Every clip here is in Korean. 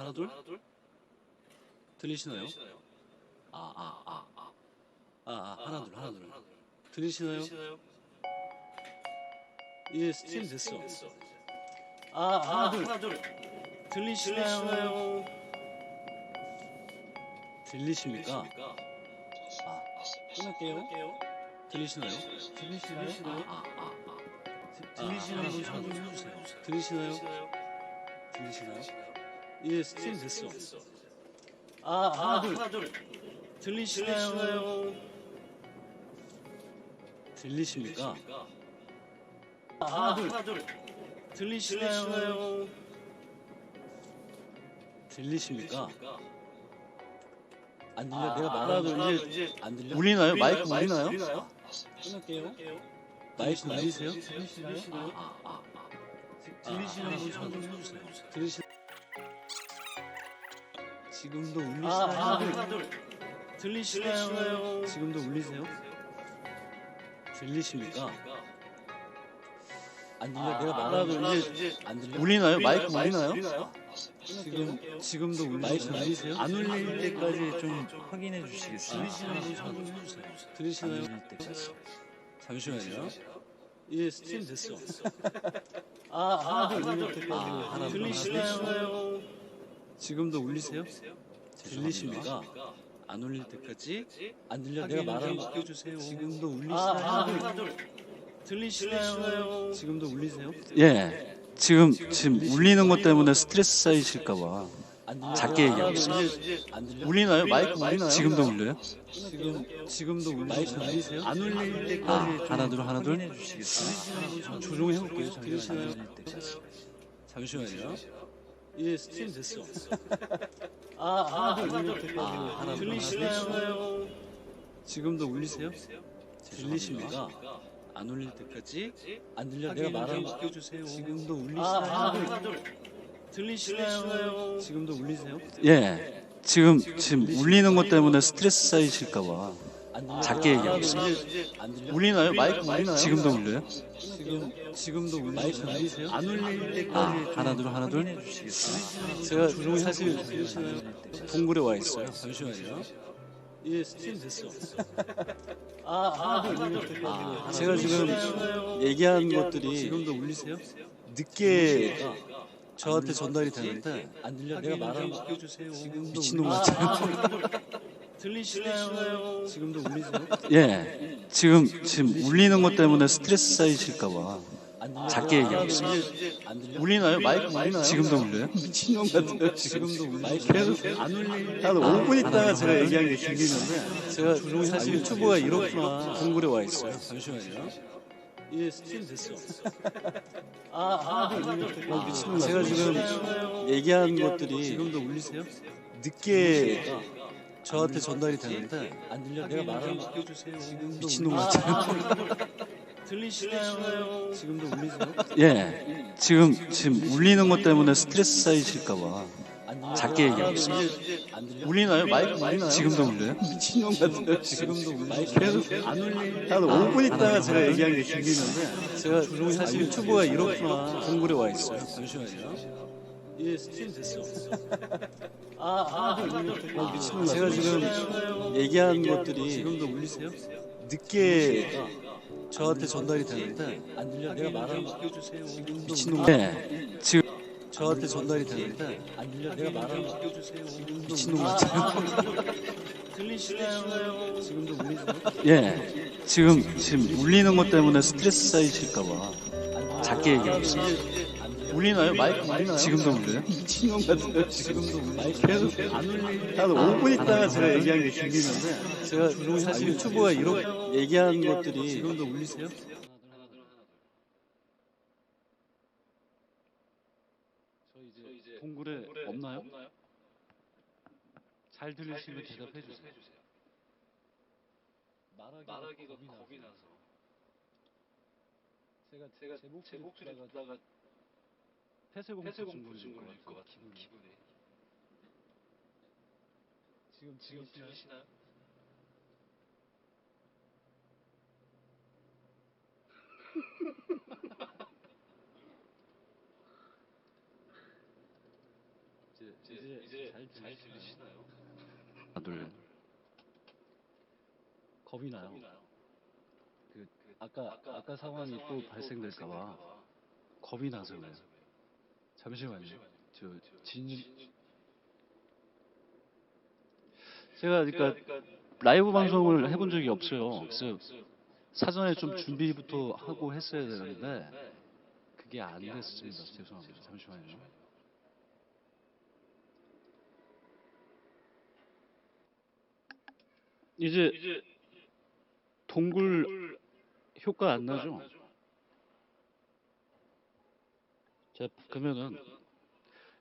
하나 둘 들리시나요? 아 아 아 아 아 아, 하나 둘 하나 둘 들리시나요? 이제 스팀 됐어. 아 하나 둘 들리시나요? 들리십니까? 아 끊을게요. 들리시나요? 들리시나요? 아, 아, 아, 아. 들리시는 분 손좀 해주세요. 들리시나요? 들리시나요? 이 제 스팀 됐어. 아, 하나, 둘. 들리시나요? 들리십니까? 아, 하나, 둘. 들리시나요? 들리십니까? 안 들려? 내가 말하도 이제 안 들려? 울리나요? 마이크 울리나요? 끊을게요. 마이크 울리세요? 아, 아, 아, 아. 들리시는 분 손좀 해주세요. 들리시. 지금도 울리시나요? 들리시나요? 지금도 울리세요? 들리십니까? 안 들려? 내가 말하도 이제 안 들려? 울리나요? 마이크 울리나요? 지금 지금도 울리시나요? 마이크 울리세요? 안 울릴 때까지 좀 확인해 주시겠어요? 들리시나요? 안 울릴 때까지. 잠시만요. 이제 스팀 됐어. 아, 하나 둘. 아, 하나 둘. 들리시나요? 지금도 울리세요? 들리십니까? 안 울릴 때까지 안 들려? 내가 말하는 거 끼워주세요. 지금도 울리시나요? 들리시나요? 지금도 울리세요? 예. 지금 지금 울리는 것 때문에 스트레스 쌓이실까봐 안 들려? 작게 얘기하고 있어요. 안 들려? 울리나요? 마이크 울리나요? 지금도 울려요? 지금 지금도 울리시나요? 울리세요? 안 울릴 때까지 아, 좀 하나 둘 하나 둘. 확인해 주시겠어요? 조종해 볼게요. 때까지. 잠시만요. 이제 스팀 됐어. 아, 하나 둘. 아, 하나 둘. 들리시나요? 지금도 울리세요? 들리십니까? 안 울릴 때까지 안 들려? 내가 말하는 거 끼워주세요. 지금도 울리시나요? 들리시나요? 지금도 울리세요? 예. 지금 지금 울리는 것 때문에 스트레스 쌓이실까봐 안 들려? 작게 얘기하고 있어요. 울리나요? 마이크 울리나요? 지금도 울려요? 지금 지금도 울리시나요? 울리세요? 안 울릴 때까지 아, 좀 하나 둘 하나 둘. 확인해 주시겠어요? 제가 사실? 울릴 때까지. 동굴에 와 있어요. 잠시만요. 이제 스팀 됐어. 아, 하나 둘. 아, 제가 지금 얘기한 것들이 지금도 울리세요? 늦게 저한테 전달이 되는데 안 들려? 내가 말하는 거. 지금도 미친놈 같아요. 들리시나요? 지금도 울리세요? 예. 지금 지금 울리는 것 때문에 스트레스 쌓이실까봐 안 들려? 작게 얘기하고 있어요. 울리나요? 마이크 울리나요? 지금도 울려요? 미친놈 같아요. 지금도 울리- 마이크 계속 안 울릴 한 5분 있다가 제가 얘기한 게 들리는데 제가 사실 유튜브가 이렇구나. 동굴에 와 있어요. 잠시만요. 이제 스팀 됐어. 아. 어, 미친놈 제가. 지금 얘기한 것들이 지금도 울리세요? 늦게 저한테 전달이 되는데 안 들려? 내가 말하는 미친놈 같아요. 들리시나요? 지금도 울리세요? 예. 지금 지금 울리는 것 때문에 스트레스 쌓이실까봐 안 들려? 작게 얘기하고 들려? 울리나요? 마이크 울리나요? 지금도 울려요? 미친놈 같아요. 지금도 울리- 계속 안 울릴 한 5분 있다가 제가 얘기한 게 들리는데 제가 사실 유튜브가 이렇구나. 동굴에 와 있어요. 잠시만요. 이제 스팀 됐어. 아, 하나 둘. 어, 미친놈 제가. 지금 얘기한 것들이 지금도 울리세요? 늦게 저한테 전달이 되는데 안 들려? 내가 말하는 거 끼워주세요. 미친놈 예. 지금 저한테 전달이 되는데 안 들려? 내가 말하는 거. 미친놈 같아요. 들리시나요? 지금도 울리세요? 예. 지금 지금 울리는 것 때문에 스트레스 쌓이실까 봐 작게 얘기하고 들려? 울리나요? 마이크 울리나요? 지금도 울려요? 미친놈 같아요. 지금도 울리- 계속 안 울릴 한 5분 있다가 제가 얘기한 게 들리는데 제가 사실 유튜브가 이렇게 얘기한 것들이 지금도 울리세요? 저 이제 동굴에 없나요? 잘 들리시면 대답해 주세요. 말하기가 겁이 나서 제가 제가 제 목소리 듣다가 폐쇄공포 폐쇄공포증 걸릴 것 같은 기분에 지금 지금 들리시나요? 이제 이제 잘 들리시나요? 다들 겁이 나요. 그 아까 아까 상황이 또 발생될까봐 겁이 나서 그래요. 잠시만요. 저 진. 제가 그러니까 라이브 방송을 해본 적이 없어요. 그래서 사전에 좀 준비부터 하고 했어야 되는데 그게 안 됐습니다. 죄송합니다. 잠시만요. 이제 동굴 효과 안 나죠? 자, 그러면은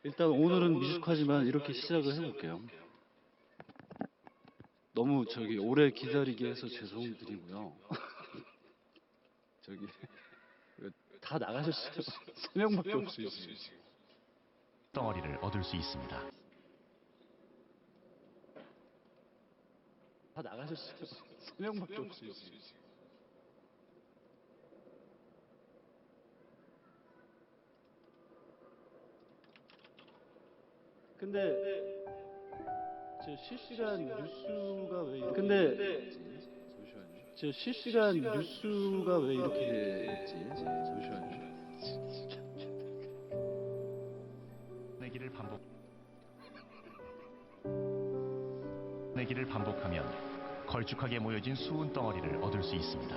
일단 오늘은 미숙하지만 이렇게 시작을 해볼게요. 너무 저기 오래 기다리게 해서 죄송드리고요. 저기 다 나가셨어요. 세 명밖에 없어요. 덩어리를 얻을 수 있습니다. 다 나가셨어요. 세 명밖에 없어요. 근데 저 실시간 뉴스가 왜 이렇게 근데 잠시만요. 저 실시간 뉴스가 왜 이렇게 있지? 잠시만요. 내기를 반복 내기를 반복하면 걸쭉하게 모여진 수은 덩어리를 얻을 수 있습니다.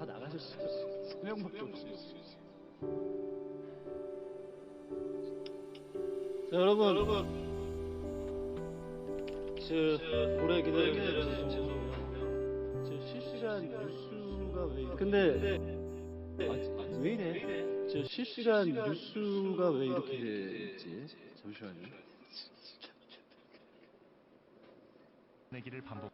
다 나가셨어요. 세 명밖에 없어요. 자, 여러분. 저 오래 기다려주셔서 죄송해요. 저 실시간 뉴스가 왜 이렇게 근데 아, 왜 이래? 저 실시간 뉴스가 왜 이렇게 있지? 잠시만요. 내기를 반복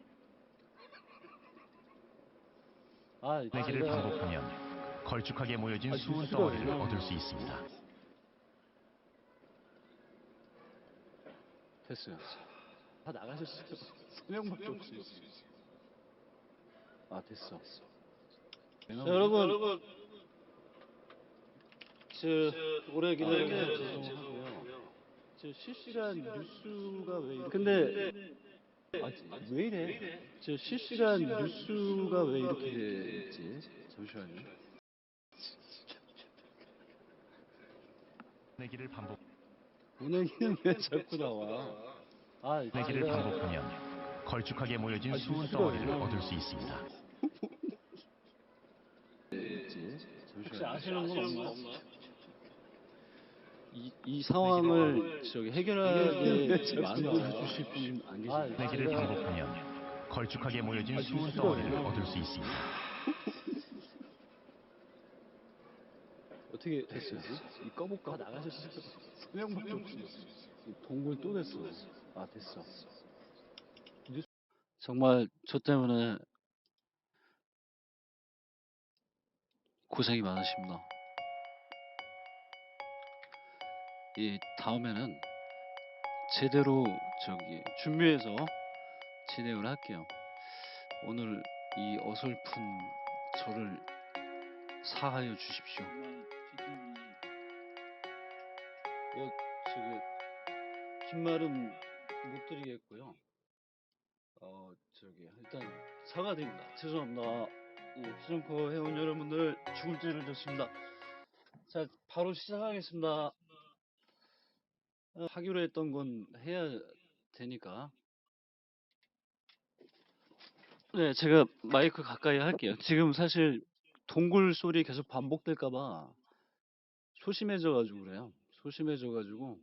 아, 내기를 제가- 반복하면 걸쭉하게 모여진 아, 수은 덩어리를? 얻을 수 있습니다. 됐어요. 다 나가셨어요. 세 명밖에 없어요. 아 됐어. 자, 여러분, 저 오래 기다려주셔서 죄송하고요. 저 실시간 뉴스가 왜 이렇게 근데 아, 왜 이래? 저 실시간 뉴스가 왜 이렇게 있지? 잠시만요. 내기를 반복 은행이는 왜 자꾸 나와? 아, 내기를 제가- 반복하면 걸쭉하게 모여진 아, 수은 덩어리를? 얻을 수 있습니다. 혹시 아시는 분 없나요? 이, 이 상황을 저기 해결하게 만들어 주실 분 안 계신가요? 내기를 반복하면 걸쭉하게 모여진 아, 수은 덩어리를? 얻을 수 있습니다. 어떻게 됐어요? 이 꺼볼까? 다 나가셨어요. 세 명밖에 없어요. 이 동굴 또 됐어. 아 됐어. 정말 저 때문에 고생이 많으십니다. 이 다음에는 제대로 저기 준비해서 진행을 할게요. 오늘 이 어설픈 저를 사하여 주십시오. 뭐 저기 긴 말은 못 드리겠고요. 어 저기 일단 사과드립니다. 죄송합니다. 예, 피정코 회원 여러분들 죽을 죄를 졌습니다. 자 바로 시작하겠습니다. 어, 하기로 했던 건 해야 되니까. 네, 제가 마이크 가까이 할게요. 지금 사실 동굴 소리 계속 반복될까봐 소심해져 가지고 그래요. 소심해져 가지고.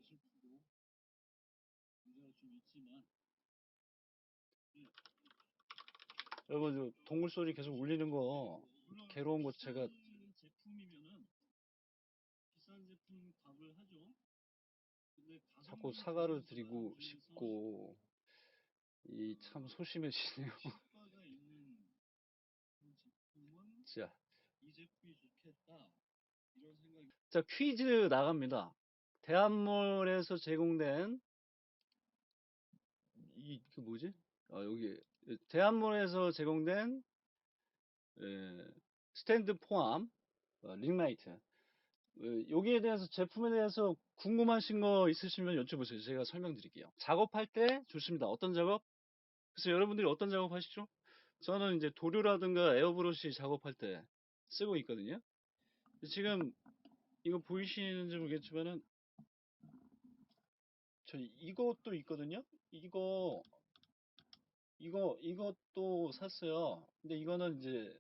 여러분, 저 동굴 소리 계속 울리는 거, 괴로운 거 제가. 자꾸 사과를 드리고 싶고, 이 참 소심해지네요. 자. 자, 퀴즈 나갑니다. 대한몰에서 제공된 이 그 뭐지? 아, 여기 대한몰에서 제공된 에, 스탠드 포함 어, 링라이트. 어, 여기에 대해서 제품에 대해서 궁금하신 거 있으시면 여쭤보세요. 제가 설명드릴게요. 작업할 때 좋습니다. 어떤 작업? 그래서 여러분들이 어떤 작업 하시죠? 저는 이제 도료라든가 에어브러시 작업할 때 쓰고 있거든요. 지금 이거 보이시는지 모르겠지만은 저 이것도 있거든요. 이거 이거 이것도 샀어요. 근데 이거는 이제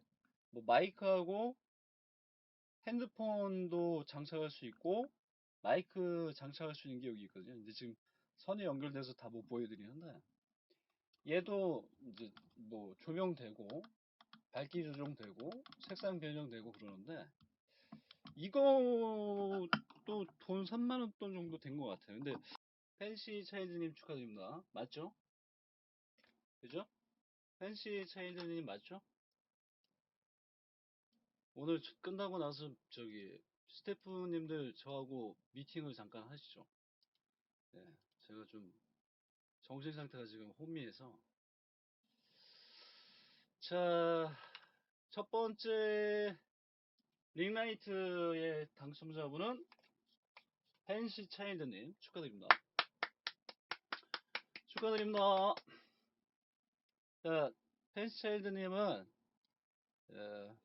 뭐 마이크하고 핸드폰도 장착할 수 있고 마이크 장착할 수 있는 게 여기 있거든요. 근데 지금 선이 연결돼서 다 못 보여드리는데 얘도 이제 뭐 조명되고 밝기 조정되고 색상 변형되고 그러는데 이것도 돈 3만원 돈 정도 된 것 같아요. 근데 펜시 차일드님 축하드립니다. 맞죠? 그죠? 펜시 차일드님 맞죠? 오늘 저- 끝나고 나서 저기 스태프님들 저하고 미팅을 잠깐 하시죠. 네, 제가 좀 정신 상태가 지금 혼미해서 자, 첫 번째 링라이트의 당첨자분은 펜시 차일드님 축하드립니다. 축하드립니다. 자, 펜시 차일드님은 어,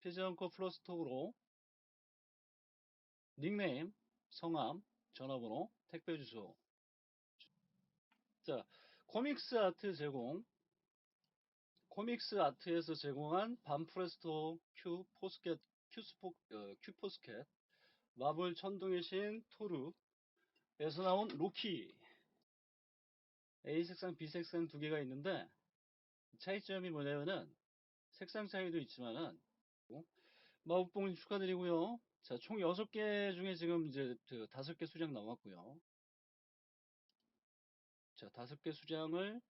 피지언코 플러스톡으로 닉네임, 성함, 전화번호, 택배 주소. 자, 코믹스 아트 제공. 코믹스 아트에서 제공한 반프레스토 큐 포스켓 큐스포 어, 큐 포스켓 마블 천둥의 신 토르에서 나온 로키 A 색상, B 색상 두 개가 있는데 차이점이 뭐냐면은 색상 차이도 있지만은 마법봉님 축하드리고요. 자, 총 6개 중에 지금 이제 그 5개 수량 남았고요. 자, 5개 수량을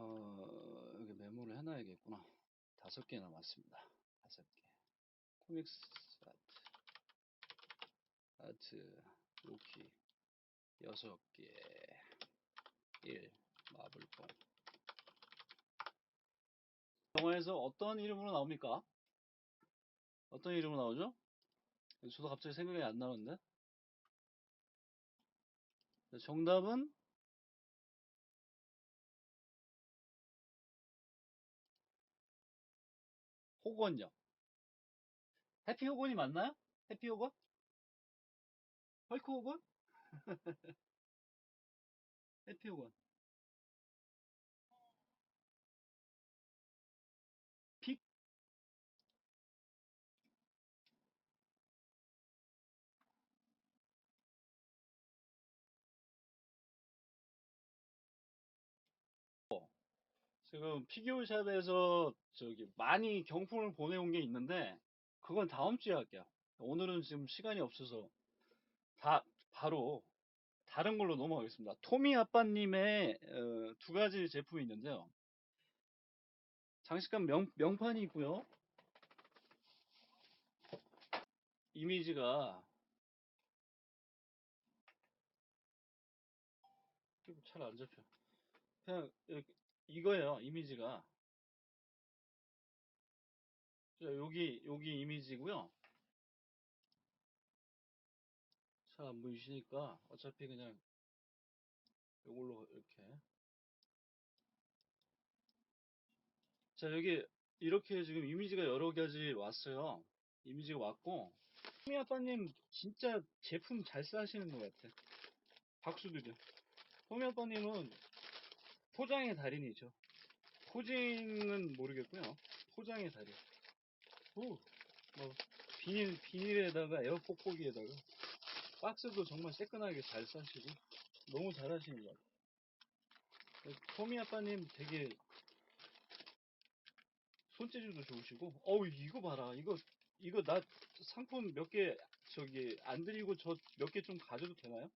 어, 여기 메모를 해놔야겠구나. 5개 남았습니다. 5개. 코믹스 아트, 아트, 로키, 6개, 1, 마블봉. 영화에서 어떤 이름으로 나옵니까? 어떤 이름으로 나오죠? 저도 갑자기 생각이 안 나는데. 자, 정답은 호건요. 해피 호건이 맞나요? 해피 호건? 헐크 호건? 해피 호건. 지금 피규어샵에서 저기 많이 경품을 보내온 게 있는데 그건 다음 주에 할게요. 오늘은 지금 시간이 없어서 다 바로 다른 걸로 넘어가겠습니다. 토미 아빠님의 어, 두 가지 제품이 있는데요. 장식감 명, 명판이 있고요. 이미지가 잘 안 잡혀. 그냥 이렇게 이거예요. 이미지가. 자, 여기 여기 이미지고요. 잘 안 보이시니까 어차피 그냥 이걸로 이렇게. 자, 여기 이렇게 지금 이미지가 여러 가지 왔어요. 이미지가 왔고 토미 아빠님 진짜 제품 잘 싸시는 것 같아. 박수 드려. 토미 아빠님은 포장의 달인이죠. 포징은 모르겠고요. 포장의 달인. 오, 뭐 비닐 비닐에다가 에어포코기에다가 박스도 정말 새끈하게 잘 싸시고 너무 잘하시는 것 같아요. 토미 아빠님 되게 손재주도 좋으시고 어우 이거 봐라 이거 이거 나 상품 몇 개 저기 안 드리고 저 몇 개 좀 가져도 되나요?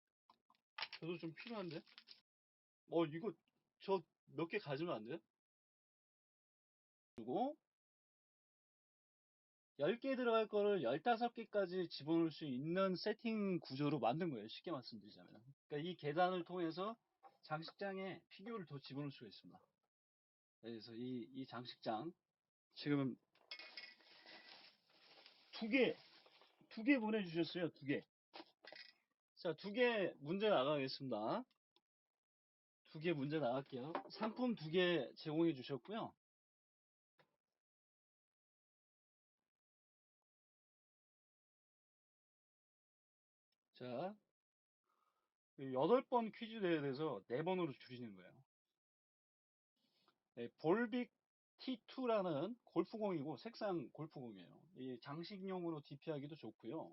저도 좀 필요한데 어 이거 저 몇 개 가지면 안 돼요? 그리고 10개 들어갈 거를 15개까지 집어넣을 수 있는 세팅 구조로 만든 거예요. 쉽게 말씀드리자면. 그러니까 이 계단을 통해서 장식장에 피규어를 더 집어넣을 수가 있습니다. 그래서 이, 이 장식장 지금 두 개, 두 개 보내주셨어요. 두 개. 자, 두 개 문제 나가겠습니다. 두 개 문제 나갈게요. 상품 두 개 제공해 주셨고요. 자, 그 여덟 번 퀴즈 대회에서 네 번으로 줄이는 거예요. 네, 볼빅 T2라는 골프공이고 색상 골프공이에요. 이 장식용으로 DP하기도 좋고요.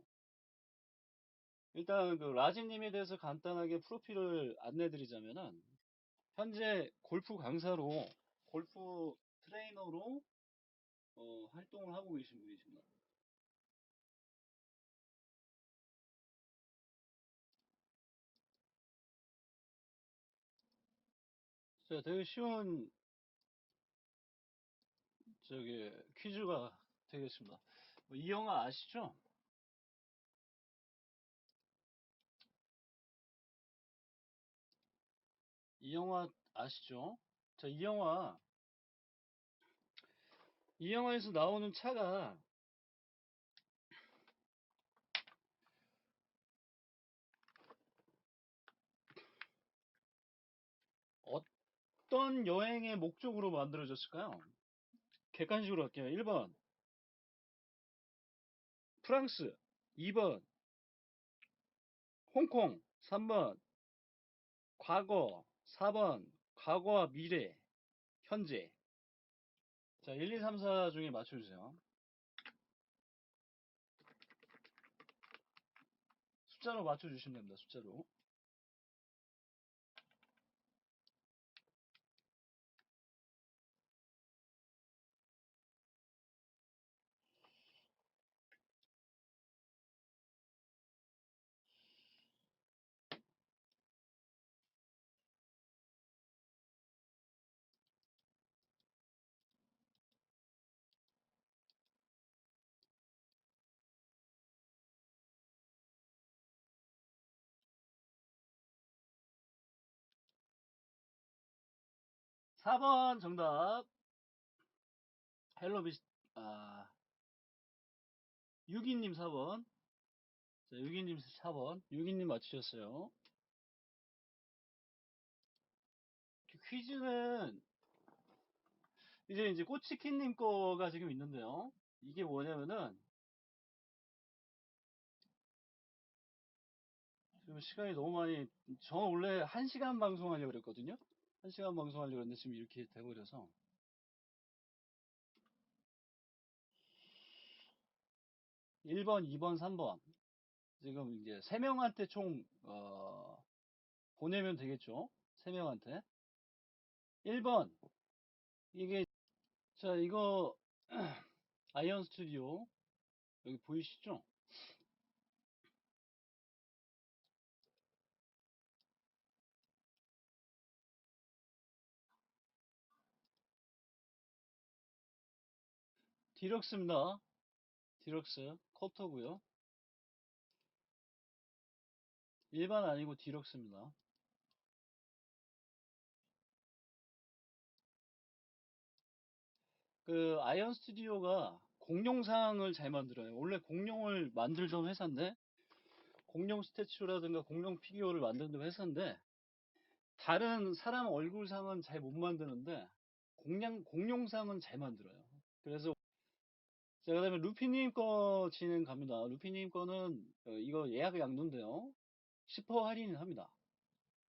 일단 그 라지님에 대해서 간단하게 프로필을 안내드리자면은 현재 골프 강사로 골프 트레이너로 어, 활동을 하고 계신 분이십니다. 자, 되게 쉬운 저기 퀴즈가 되겠습니다. 뭐이 영화 아시죠? 이 영화 아시죠? 자, 이 영화 이 영화에서 나오는 차가 어떤 여행의 목적으로 만들어졌을까요? 객관식으로 할게요. 1번 프랑스 2번 홍콩 3번 과거 4번 과거와 미래 현재 자 1, 2, 3, 4 중에 맞춰주세요. 숫자로 맞춰주시면 됩니다. 숫자로 4번 정답. 헬로비스, 아, 6인님 4번. 자, 6인님 4번. 6인님 맞추셨어요. 퀴즈는, 이제 이제 꼬치킨님 거가 지금 있는데요. 이게 뭐냐면은, 지금 시간이 너무 많이, 저 원래 1시간 방송하려고 그랬거든요. 1시간 방송하려고 했는데 지금 이렇게 돼버려서. 일번 2번, 3번. 지금 이제 3명한테 총, 어, 보내면 되겠죠? 3명한테. 1번. 이게, 자, 이거, 아이언 스튜디오. 여기 보이시죠? 디럭스입니다. 디럭스. 커터고요 일반 아니고 디럭스입니다. 그 아이언 스튜디오가 공룡상을 잘 만들어요. 원래 공룡을 만들던 회사인데 공룡 스태츄라든가 공룡 피규어를 만드는 회사인데 다른 사람 얼굴상은 잘 못 만드는데 공룡 공룡상은 잘 만들어요. 그래서 자 그 다음에 루피님 거 진행 갑니다. 루피님 거는 어, 이거 예약 양도인데요. 10% 할인 합니다.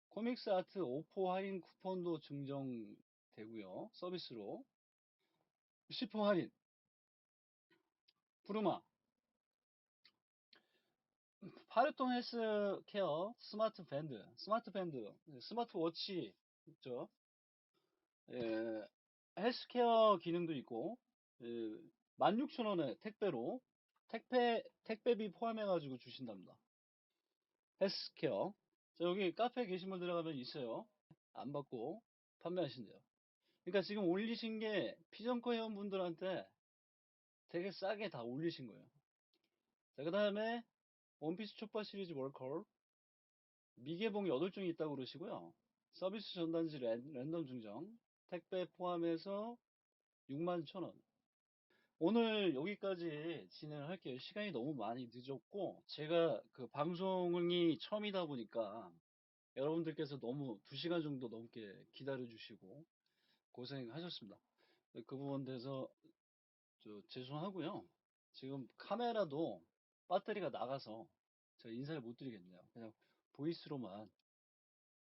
코믹스 아트 5% 할인 쿠폰도 증정되고요. 서비스로 10% 할인. 부르마. 파르톤 헬스 케어 스마트 밴드, 스마트 밴드, 스마트 워치 있죠. 예, 헬스케어 기능도 있고, 예, 16,000원에 택배로, 택배, 택배비 포함해 가지고 주신답니다. 헬스케어. 자, 여기 카페 분 들어가면 있어요. 안 받고 판매하신대요. 그러니까 지금 올리신 게 피정커 회원분들한테 되게 싸게 다 올리신 거예요. 자, 그 다음에 원피스 촉바 시리즈 월컬 미개봉 8종이 있다고 그러시고요. 서비스 전단지 랜, 덤 증정 택배 포함해서 61,000원 오늘 여기까지 진행을 할게요. 시간이 너무 많이 늦었고, 제가 그 방송이 처음이다 보니까 여러분들께서 너무 2시간 정도 넘게 기다려주시고 고생하셨습니다. 그 부분 돼서 저 죄송하고요. 지금 카메라도 배터리가 나가서 제가 인사를 못 드리겠네요. 그냥 보이스로만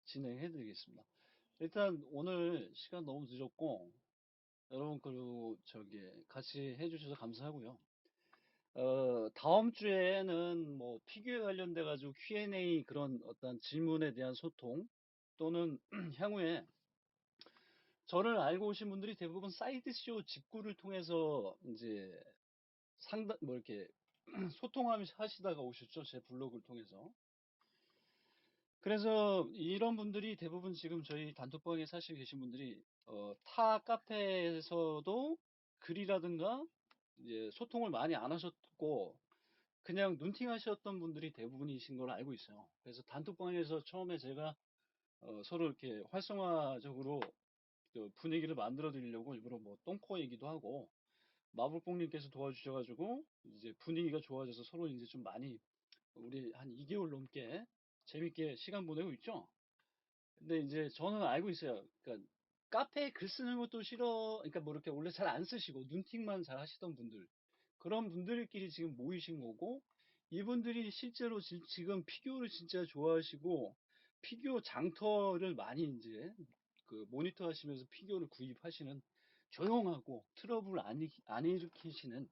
진행해 드리겠습니다. 일단 오늘 시간 너무 늦었고 여러분 그리고 저기 같이 해주셔서 감사하고요. 어, 다음 주에는 뭐 피규어에 관련돼 가지고 Q&A 그런 어떤 질문에 대한 소통 또는 향후에 저를 알고 오신 분들이 대부분 사이드쇼 직구를 통해서 이제 상담 뭐 이렇게 소통하시다가 오셨죠 제 블로그를 통해서 그래서 이런 분들이 대부분 지금 저희 단톡방에 사실 계신 분들이 어, 타 카페에서도 글이라든가 이제 소통을 많이 안 하셨고 그냥 눈팅 하셨던 분들이 대부분이신 걸 알고 있어요. 그래서 단톡방에서 처음에 제가 어, 서로 이렇게 활성화적으로 그 분위기를 만들어 드리려고 일부러 뭐 똥코 얘기도 하고 마블뽕님께서 도와주셔가지고 이제 분위기가 좋아져서 서로 이제 좀 많이 우리 한 2개월 넘게 재밌게 시간 보내고 있죠. 근데 이제 저는 알고 있어요. 그러니까 카페에 글 쓰는 것도 싫어. 그러니까 뭐 이렇게 원래 잘 안 쓰시고 눈팅만 잘 하시던 분들 그런 분들끼리 지금 모이신 거고 이분들이 실제로 지- 지금 피규어를 진짜 좋아하시고 피규어 장터를 많이 이제 그 모니터 하시면서 피규어를 구입하시는 조용하고 트러블 안, 일- 안 일으키시는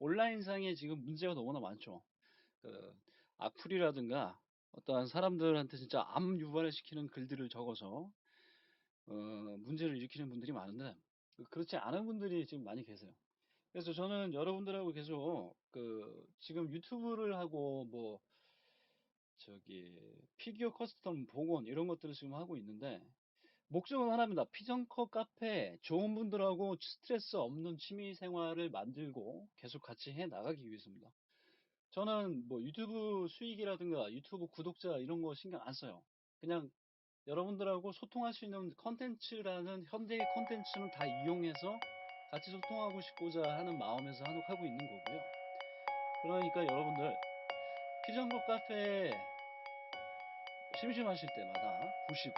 온라인상에 지금 문제가 너무나 많죠. 그 악플이라든가 어떠한 사람들한테 진짜 암 유발을 시키는 글들을 적어서 어, 문제를 일으키는 분들이 많은데 그렇지 않은 분들이 지금 많이 계세요. 그래서 저는 여러분들하고 계속 그 지금 유튜브를 하고 뭐 저기 피규어 커스텀 복원 이런 것들을 지금 하고 있는데 목적은 하나입니다. 피정커 카페 좋은 분들하고 스트레스 없는 취미 생활을 만들고 계속 같이 해 나가기 위해서입니다. 저는 뭐 유튜브 수익이라든가 유튜브 구독자 이런 거 신경 안 써요. 그냥 여러분들하고 소통할 수 있는 컨텐츠라는 현대의 컨텐츠는 다 이용해서 같이 소통하고 싶고자 하는 마음에서 하는- 하고 있는 거고요. 그러니까 여러분들 피정거 카페 심심하실 때마다 보시고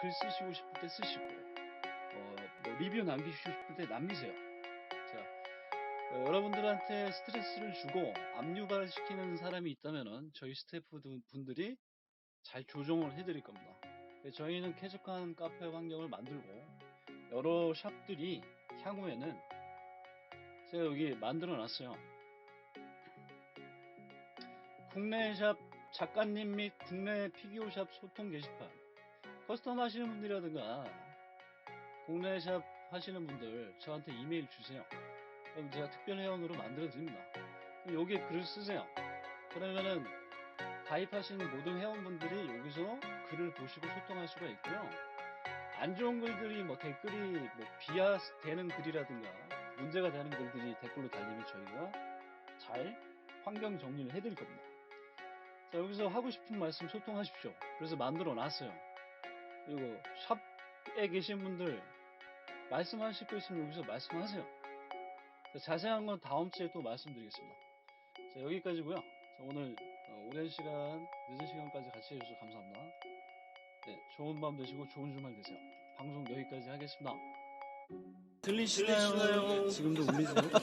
글 쓰시고 싶을 때 쓰시고 어, 뭐 리뷰 남기시고 싶을 때 남기세요. 자, 어, 여러분들한테 스트레스를 주고 압류발 시키는 사람이 있다면은 저희 스태프 분들이 잘 조정을 해드릴 겁니다. 네, 저희는 쾌적한 카페 환경을 만들고 여러 샵들이 향후에는 제가 여기 만들어 놨어요. 국내 샵 작가님 및 국내 피규어 샵 소통 게시판 커스텀 하시는 분들이라든가 국내 샵 하시는 분들 저한테 이메일 주세요. 그럼 제가 특별 회원으로 만들어 드립니다. 여기에 글을 쓰세요. 그러면은 가입하신 모든 회원분들이 여기서 글을 보시고 소통할 수가 있고요. 안 좋은 글들이 뭐 댓글이 뭐 비하되는 글이라든가 문제가 되는 글들이 댓글로 달리면 저희가 잘 환경 정리를 해드릴 겁니다. 자, 여기서 하고 싶은 말씀 소통하십시오. 그래서 만들어 놨어요. 그리고 샵에 계신 분들 말씀하실 거 있으면 여기서 말씀하세요. 자, 자세한 건 다음 주에 또 말씀드리겠습니다. 자, 여기까지고요. 자, 오늘 어, 오랜 시간, 늦은 시간까지 같이 해주셔서 감사합니다. 네, 좋은 밤 되시고 좋은 주말 되세요. 방송 여기까지 하겠습니다. 들리시나요? 지금도 울리세요?